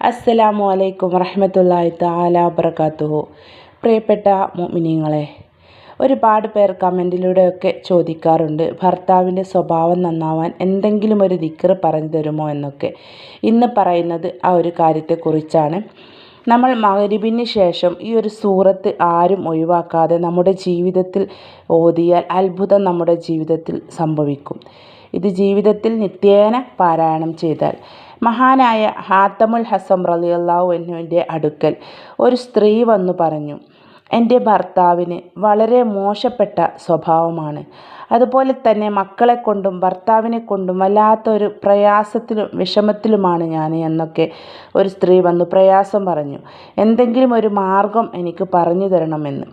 അസ്സലാമു അലൈക്കും വറഹമത്തല്ലാഹി തആല വബറകാതുഹു. പ്രിയപ്പെട്ട മുഅ്മിനീങ്ങളെ ഒരുപാട് പേർ കമന്റിലൂടെയൊക്കെ ചോദിക്കാറുണ്ട് ഭർത്താവിന്റെ സ്വഭാവം നന്നാവാൻ എന്തെങ്കിലും ഒരു ദിക്കർ പറഞ്ഞു തരുമോ? എന്നൊക്കെ. ഇന്ന് പറയുന്നത് ആ ഒരു കാര്യത്തെക്കുറിച്ചാണ്. നമ്മൾ മഗ്‌രിബിന് ശേഷം ഈ ഒരു സൂറത്ത് ആരും ഒഴിവാക്കാതെ നമ്മുടെ ജീവിതത്തിൽ ഓതിയാൽ അത്ഭുതം നമ്മുടെ ജീവിതത്തിൽ സംഭവിക്കും. ഇത് ജീവിതത്തിൽ നിത്യേന പാരായണം ചെയ്താൽ മഹാനായ ഹാത്തമുൽ ഹസം റളിയല്ലാഹു അൻഹുവിന്റെ അടുക്കൽ ഒരു സ്ത്രീ വന്നു പറഞ്ഞു എന്റെ ഭർത്താവിന് വളരെ മോശപ്പെട്ട സ്വഭാവമാണ്. അതുപോലെ തന്നെ മക്കളെ കൊണ്ടും ഭർത്താവിനെ കൊണ്ടും വല്ലാത്തൊരു പ്രയാസത്തിലും വിഷമത്തിലുമാണ് ഞാൻ എന്നൊക്കെ ഒരു സ്ത്രീ വന്നു പ്രയാസം പറഞ്ഞു എന്തെങ്കിലും ഒരു മാർഗം എനിക്ക് പറഞ്ഞു തരണമെന്ന്.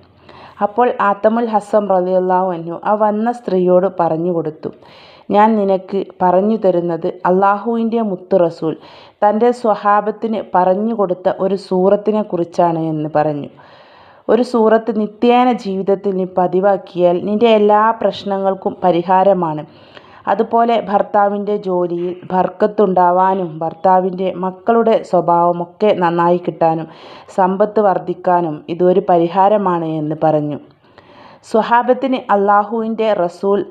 അപ്പോൾ ആത്തമുൽ ഹസം റളിയല്ലാഹു അൻഹു ആ വന്ന സ്ത്രീയോട് പറഞ്ഞു കൊടുത്തു ഞാൻ നിനക്ക് പറഞ്ഞു തരുന്നത് അള്ളാഹുവിന്റെ മുത്ത് റസൂൽ തന്റെ സ്വഹാബത്തിന് പറഞ്ഞു കൊടുത്ത ഒരു സൂറത്തിനെ കുറിച്ചാണ് എന്ന് പറഞ്ഞു. ഒരു സൂറത്ത് നിത്യേന ജീവിതത്തിൽ നീ പതിവാക്കിയാൽ നിന്റെ എല്ലാ പ്രശ്നങ്ങൾക്കും പരിഹാരമാണ്. അതുപോലെ ഭർത്താവിന്റെ ജോലിയിൽ ഭർക്കത്തുണ്ടാവാനും ഭർത്താവിന്റെ മക്കളുടെ സ്വഭാവമൊക്കെ നന്നായി കിട്ടാനും സമ്പത്ത് വർദ്ധിക്കാനും ഇതൊരു പരിഹാരമാണ് എന്ന് പറഞ്ഞു. സ്വഹാബത്തിന് അള്ളാഹുവിന്റെ റസൂൽ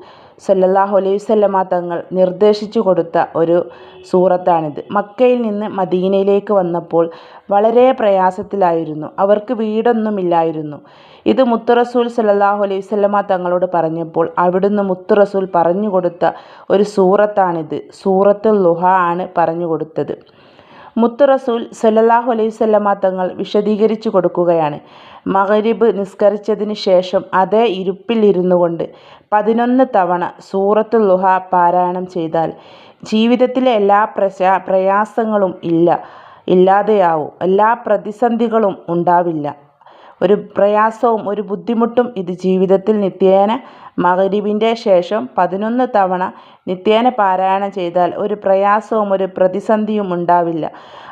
സല്ലല്ലാഹു അലൈഹി വസല്ലമ തങ്ങൾ നിർദ്ദേശിച്ചു കൊടുത്ത ഒരു സൂറത്താണിത്. മക്കയിൽ നിന്ന് മദീനയിലേക്ക് വന്നപ്പോൾ വളരെ പ്രയാസത്തിലായിരുന്നു. അവർക്ക് വീടൊന്നുമില്ലായിരുന്നു. ഇത് മുത്തുറസൂൽ സല്ലല്ലാഹു അലൈഹി വസല്ലമ തങ്ങളോട് പറഞ്ഞപ്പോൾ അവിടുന്ന് മുത്തുറസൂൽ പറഞ്ഞു കൊടുത്ത ഒരു സൂറത്താണിത്. സൂറത്തുൽ ലുഹ ആണ് പറഞ്ഞു കൊടുത്തത്. മുത്ത് റസൂൽ സല്ലല്ലാഹു അലൈഹി വസല്ലമ തങ്ങൾ വിശദീകരിച്ചു കൊടുക്കുകയാണ്. മഗ്‌രിബ് നിസ്കരിച്ചതിന് ശേഷം അതേ ഇരുപ്പിൽ ഇരുന്നു കൊണ്ട് പതിനൊന്ന് തവണ സൂറത്തുൽ ലുഹ പാരായണം ചെയ്താൽ ജീവിതത്തിലെ എല്ലാ പ്രശാ പ്രയാസങ്ങളും ഇല്ല ഇല്ലാതെയാവും. എല്ലാ പ്രതിസന്ധികളും ഉണ്ടാവില്ല. ഒരു പ്രയാസവും ഒരു ബുദ്ധിമുട്ടും ഇത് ജീവിതത്തിൽ നിത്യേന മഗ്‌രിബിന്റെ ശേഷം പതിനൊന്ന് തവണ നിത്യേന പാരായണം ചെയ്താൽ ഒരു പ്രയാസവും ഒരു പ്രതിസന്ധിയും ഉണ്ടാവില്ല.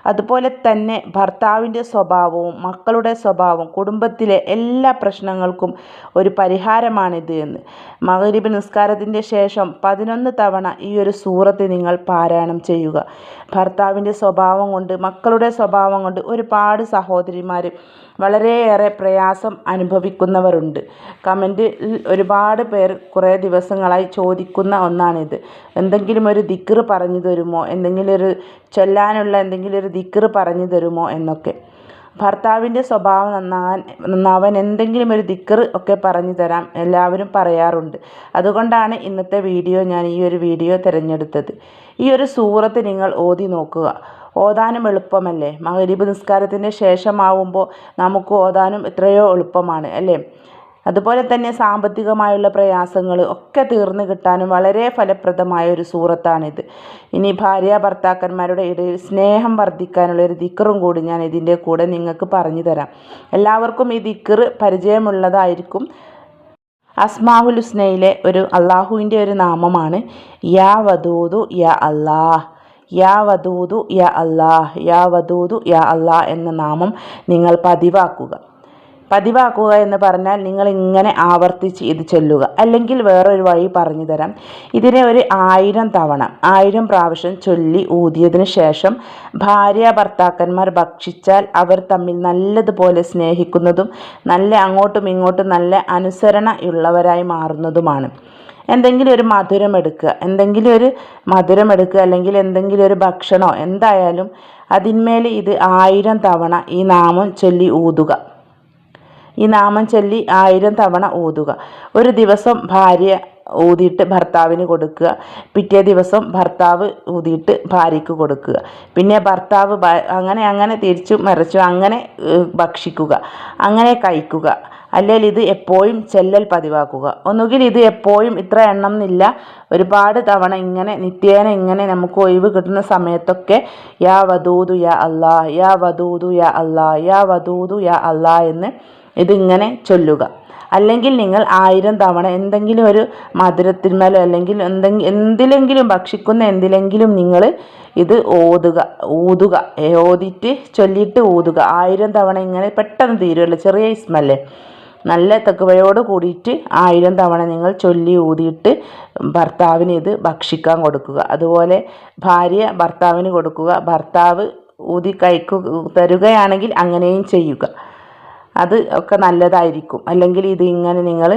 അതുപോലെ തന്നെ ഭർത്താവിന്റെ സ്വഭാവവും മക്കളുടെ സ്വഭാവവും കുടുംബത്തിലെ എല്ലാ പ്രശ്നങ്ങൾക്കും ഒരു പരിഹാരമാണിത് എന്ന്. മഗ്‌രിബ് നിസ്കാരത്തിന്റെ ശേഷം പതിനൊന്ന് തവണ ഈ ഒരു സൂറത്ത് നിങ്ങൾ പാരായണം ചെയ്യുക. ഭർത്താവിന്റെ സ്വഭാവം കൊണ്ട് മക്കളുടെ സ്വഭാവം കൊണ്ട് ഒരുപാട് സഹോദരിമാർ വളരെയേറെ പ്രയാസം അനുഭവിക്കുന്നവരുണ്ട്. കമന്റിൽ ഒരുപാട് പേർ കുറേ ദിവസങ്ങളായി ചോദിക്കുന്ന ഒന്നാണിത്. എന്തെങ്കിലും ഒരു ദിക്ർ പറഞ്ഞു തരുമോ? എന്തെങ്കിലും ഒരു ചൊല്ലാനുള്ള എന്തെങ്കിലും ഒരു ദിക്ർ പറഞ്ഞു തരുമോ എന്നൊക്കെ. ഭർത്താവിന്റെ സ്വഭാവം നന്നാവാൻ നന്നാവാൻ എന്തെങ്കിലും ഒരു ദിക്ർ ഒക്കെ പറഞ്ഞു തരാം എല്ലാവരും പറയാറുണ്ട്. അതുകൊണ്ടാണ് ഇന്നത്തെ വീഡിയോ ഞാൻ ഈ ഒരു വീഡിയോ തിരഞ്ഞെടുത്തത്. ഈ ഒരു സൂറത്ത് നിങ്ങൾ ഓതി നോക്കുക. ഓതാനും എളുപ്പമല്ലേ? മഗ്‌രിബ് നിസ്കാരത്തിന്റെ ശേഷമാവുമ്പോൾ നമുക്ക് ഓതാനും എത്രയോ എളുപ്പമാണ് അല്ലേ? അതുപോലെ തന്നെ സാമ്പത്തികമായുള്ള പ്രയാസങ്ങൾ ഒക്കെ തീർന്നു കിട്ടാനും വളരെ ഫലപ്രദമായ ഒരു സൂറത്താണിത്. ഇനി ഭാര്യ ഭർത്താക്കന്മാരുടെ ഇടയിൽ സ്നേഹം വർദ്ധിക്കാനുള്ള ഒരു ദിക്കറും കൂടി ഞാൻ ഇതിന്റെ കൂടെ നിങ്ങൾക്ക് പറഞ്ഞു തരാം. എല്ലാവർക്കും ഈ ദിക്ർ പരിചയമുള്ളതായിരിക്കും. അസ്മാഹുൽ ഹുസ്നയിലെ ഒരു അള്ളാഹുവിന്റെ ഒരു നാമമാണ്. യാ വദൂദു യാ അല്ലാഹ്. യാ വദൂദു യാ അല്ലാഹ്. യാ വദൂദു യാ അല്ലാഹ് എന്ന നാമം നിങ്ങൾ പതിവാക്കുക. പതിവാക്കുക എന്ന് പറഞ്ഞാൽ നിങ്ങൾ ഇങ്ങനെ ആവർത്തിച്ച് ഇത് ചൊല്ലുക. അല്ലെങ്കിൽ വേറൊരു വഴി പറഞ്ഞു തരാം. ഇതിനെ ഒരു ആയിരം തവണ ആയിരം പ്രാവശ്യം ചൊല്ലി ഊതിയതിന് ശേഷം ഭാര്യ ഭർത്താക്കന്മാർ ഭക്ഷിച്ചാൽ അവർ തമ്മിൽ നല്ലതുപോലെ സ്നേഹിക്കുന്നതും നല്ല അങ്ങോട്ടും ഇങ്ങോട്ടും നല്ല അനുസരണയുള്ളവരായി മാറുന്നതുമാണ്. എന്തെങ്കിലും ഒരു മധുരം എടുക്കുക എന്തെങ്കിലും ഒരു മധുരം എടുക്കുക അല്ലെങ്കിൽ എന്തെങ്കിലും ഒരു ഭക്ഷണോ എന്തായാലും അതിന്മേൽ ഇത് ആയിരം തവണ ഈ നാമം ചൊല്ലി ഊതുക. ഈ നാമം ചൊല്ലി ആയിരം തവണ ഊതുക ഒരു ദിവസം ഭാര്യ ഊതിയിട്ട് ഭർത്താവിന് കൊടുക്കുക. പിറ്റേ ദിവസം ഭർത്താവ് ഊതിയിട്ട് ഭാര്യയ്ക്ക് കൊടുക്കുക. പിന്നെ ഭർത്താവ് അങ്ങനെ അങ്ങനെ തിരിച്ചു മറിച്ചു അങ്ങനെ ഭക്ഷിക്കുക. അങ്ങനെ കഴിക്കുക. അല്ലെങ്കിൽ ഇത് എപ്പോഴും ചെല്ലൽ പതിവാക്കുക. ഒന്നുകിൽ ഇത് എപ്പോഴും ഇത്ര എണ്ണം എന്നില്ല. ഒരുപാട് തവണ ഇങ്ങനെ നിത്യേന ഇങ്ങനെ നമുക്ക് ഒഴിവ് കിട്ടുന്ന സമയത്തൊക്കെ യാ വധൂതു യാ അല്ലാ യാ വധൂതു യാ അല്ലാ യാ വധൂതു യാ അല്ലാ എന്ന് ഇതിങ്ങനെ ചൊല്ലുക. അല്ലെങ്കിൽ നിങ്ങൾ ആയിരം തവണ എന്തെങ്കിലും ഒരു മധുരത്തിന്മേലോ അല്ലെങ്കിൽ എന്തെങ്കിലും എന്തിലെങ്കിലും ഭക്ഷിക്കുന്ന എന്തിലെങ്കിലും നിങ്ങൾ ഇത് ഓതുക ഊതുക ഓതിയിട്ട് ചൊല്ലിയിട്ട് ഊതുക. ആയിരം തവണ ഇങ്ങനെ പെട്ടെന്ന് തീരുമല്ലോ ചെറിയ ഇസ്മല്ലേ നല്ല തെക്കുവയോട് കൂടിയിട്ട് ആയിരം തവണ നിങ്ങൾ ചൊല്ലി ഊതിയിട്ട് ഭർത്താവിന് ഇത് ഭക്ഷിക്കാൻ കൊടുക്കുക. അതുപോലെ ഭാര്യ ഭർത്താവിന് കൊടുക്കുക. ഭർത്താവ് ഊതി കഴിക്കു തരുകയാണെങ്കിൽ അങ്ങനെയും ചെയ്യുക. അത് ഒക്കെ നല്ലതായിരിക്കും. അല്ലെങ്കിൽ ഇത് ഇങ്ങനെ നിങ്ങൾ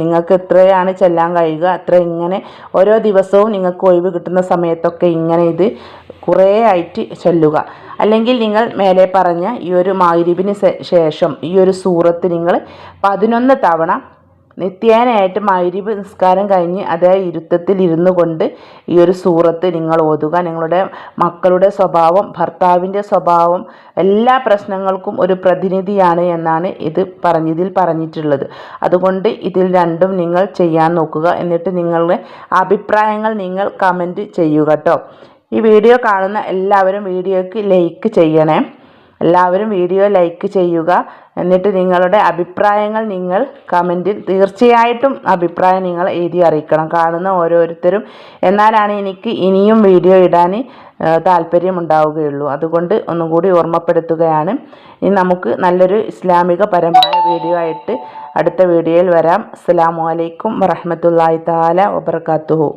നിങ്ങൾക്ക് എത്രയാണ് ചെല്ലാൻ കഴിയുക അത്ര ഇങ്ങനെ ഓരോ ദിവസവും നിങ്ങൾക്ക് ഒഴിവ് കിട്ടുന്ന സമയത്തൊക്കെ ഇങ്ങനെ ഇത് കുറേ ആയിട്ട് ചൊല്ലുക. അല്ലെങ്കിൽ നിങ്ങൾ മേലെ പറഞ്ഞ ഈ ഒരു മാഗ്രിബിന് ശേഷം ഈ ഒരു സൂറത്ത് നിങ്ങൾ പതിനൊന്ന് തവണ നിത്യേനയായിട്ട് മഗ്രിബ് നിസ്കാരം കഴിഞ്ഞ് അതേ ഇരുത്തത്തിൽ ഇരുന്നു കൊണ്ട് ഈ ഒരു സൂറത്ത് നിങ്ങൾ ഓതുക. നിങ്ങളുടെ മക്കളുടെ സ്വഭാവം ഭർത്താവിന്റെ സ്വഭാവം എല്ലാ പ്രശ്നങ്ങൾക്കും ഒരു പ്രതിനിധിയാണ് എന്നാണ് ഇത് പറഞ്ഞതിൽ പറഞ്ഞിട്ടുള്ളത്. അതുകൊണ്ട് ഇതിൽ രണ്ടും നിങ്ങൾ ചെയ്യാൻ നോക്കുക. എന്നിട്ട് നിങ്ങളുടെ അഭിപ്രായങ്ങൾ നിങ്ങൾ കമന്റ് ചെയ്യുക കേട്ടോ ഈ വീഡിയോ കാണുന്ന എല്ലാവരും വീഡിയോയ്ക്ക് ലൈക്ക് ചെയ്യണേ. എല്ലാവരും വീഡിയോ ലൈക്ക് ചെയ്യുക. എന്നിട്ട് നിങ്ങളുടെ അഭിപ്രായങ്ങൾ നിങ്ങൾ കമന്റിൽ തീർച്ചയായിട്ടും അഭിപ്രായം നിങ്ങൾ എഴുതി അറിയിക്കണം. കാണുന്ന ഓരോരുത്തരും. എന്നാലാണ് എനിക്ക് ഇനിയും വീഡിയോ ഇടാൻ താല്പര്യമുണ്ടാവുകയുള്ളൂ. അതുകൊണ്ട് ഒന്നുകൂടി ഓർമ്മപ്പെടുത്തുകയാണ്. ഇനി നമുക്ക് നല്ലൊരു ഇസ്ലാമിക പരമായ വീഡിയോ ആയിട്ട് അടുത്ത വീഡിയോയിൽ വരാം. അസ്സാം വലൈക്കും വറഹമത്തല്ലാഹി താല വബർക്കാത്തുഹു